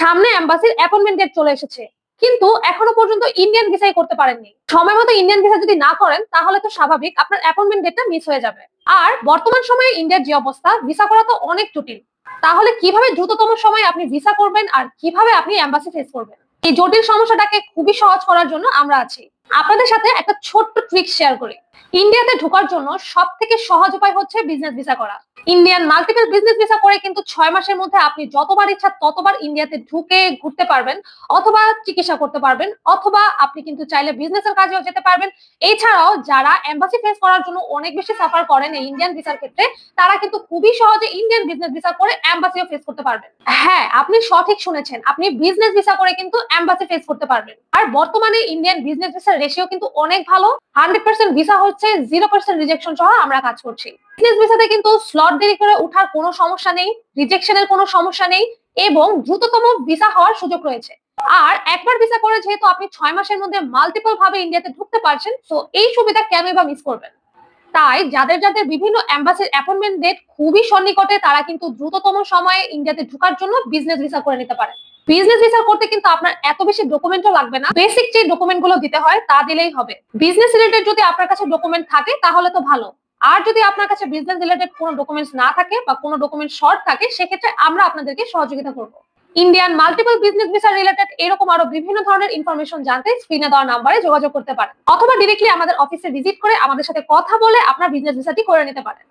সামনে অ্যাম্বাসির appointment date চলে এসেছে। কিন্তু এখনও পর্যন্ত ইন্ডিয়ান ভিসাই করতে পারেননি। সময় মতো ইন্ডিয়ান ভিসা যদি না করেন, তাহলে তো স্বাভাবিক আপনার অ্যাপয়েন্টমেন্ট ডেটটা মিস হয়ে যাবে। আর বর্তমান সময়ে ইন্ডিয়ার যে অবস্থা ভিসা করা তো অনেক জটিল। তাহলে কীভাবে দ্রুততম সময়ে আপনি ভিসা করবেন আর কীভাবে আপনি অ্যাম্বাসি ফেস করবেন? এই জটিল সমস্যাটাকে খুবই সহজ করার জন্য আমরা আছি। আপনাদের সাথে একটা ছোট্ট ট্রিক শেয়ার করি। ইন্ডিয়াতে ঢোকার জন্য সব থেকে সহজ উপায় হচ্ছে বিজনেস ভিসা করা। ইন্ডিয়ান মাল্টিপল বিজনেস ভিসা করে কিন্তু ছয় মাসের মধ্যে আপনি যতবার ইচ্ছা ততবার ইন্ডিয়াতে ঢুকে ঘুরতে পারবেন অথবা চিকিৎসা করতে পারবেন অথবা আপনি কিন্তু চাইলে বিজনেসের কাজেও যেতে পারবেন। এছাড়াও যারা এম্বাসি ফেস করার জন্য অনেক বেশি সাফার করেন এই ইন্ডিয়ান ভিসার ক্ষেত্রে, তারা কিন্তু খুবই সহজে ইন্ডিয়ান বিজনেস ভিসা করে এম্বাসিও ফেস করতে পারবেন। হ্যাঁ আপনি সঠিক শুনেছেন। আপনি বিজনেস ভিসা করে কিন্তু এম্বাসি ফেস করতে পারবেন। আর বর্তমানে ইন্ডিয়ান বিজনেস ভিসার রেশিও কিন্তু অনেক ভালো। হান্ড্রেড পার্সেন্ট ভিসা হচ্ছে জিরো পার্সেন্ট রিজেকশন সহ আমরা কাজ করছি। বিজনেস ভিসাতে কিন্তু স্লট দেরি করে ওঠার কোনো সমস্যা নেই রিজেকশনের কোনো সমস্যা নেই এবং দ্রুততম ভিসা হওয়ার সুযোগ রয়েছে। আর একবার ভিসা করে যেহেতু আপনি ছয় মাসের মধ্যে মাল্টিপল ভাবে ইন্ডিয়াতে ঢুকতে পারছেন, তো এই সুবিধা কেনই বা মিস করবেন? তাই যাদের যাদের বিভিন্ন অ্যাম্বাসির অ্যাপয়েন্টমেন্ট ডেট খুবই সন্নিকটে তারা কিন্তু দ্রুততম সময়ে ইন্ডিয়াতে ঢোকার জন্য বিজনেস ভিসা করে নিতে পারেন। বিজনেস ভিসা করতে কিন্তু আপনার এত বেশি ডকুমেন্টও লাগবে না। বেসিক যে ডকুমেন্টগুলো দিতে হয়, তা দিলেই হবে। বিজনেস রিলেটেড যদি আপনার কাছে ডকুমেন্ট থাকে, তাহলে তো ভালো। আর যদি আপনার কাছে বিজনেস রিলেটেড কোনো ডকুমেন্টস না থাকে বা কোনো ডকুমেন্ট শর্ট থাকে, সেক্ষেত্রে আমরা আপনাদেরকে সহযোগিতা করব। Indian multiple business visa related এরকম আরও বিভিন্ন ধরনের ইনফরমেশন জানতে স্ক্রিনে দেওয়া নাম্বারে যোগাযোগ করতে পারেন। অথবা ডিরেক্টলি আমাদের অফিসে ভিজিট করে আমাদের সাথে কথা বলে আপনার বিজনেস ভিসাটি করে নিতে পারেন।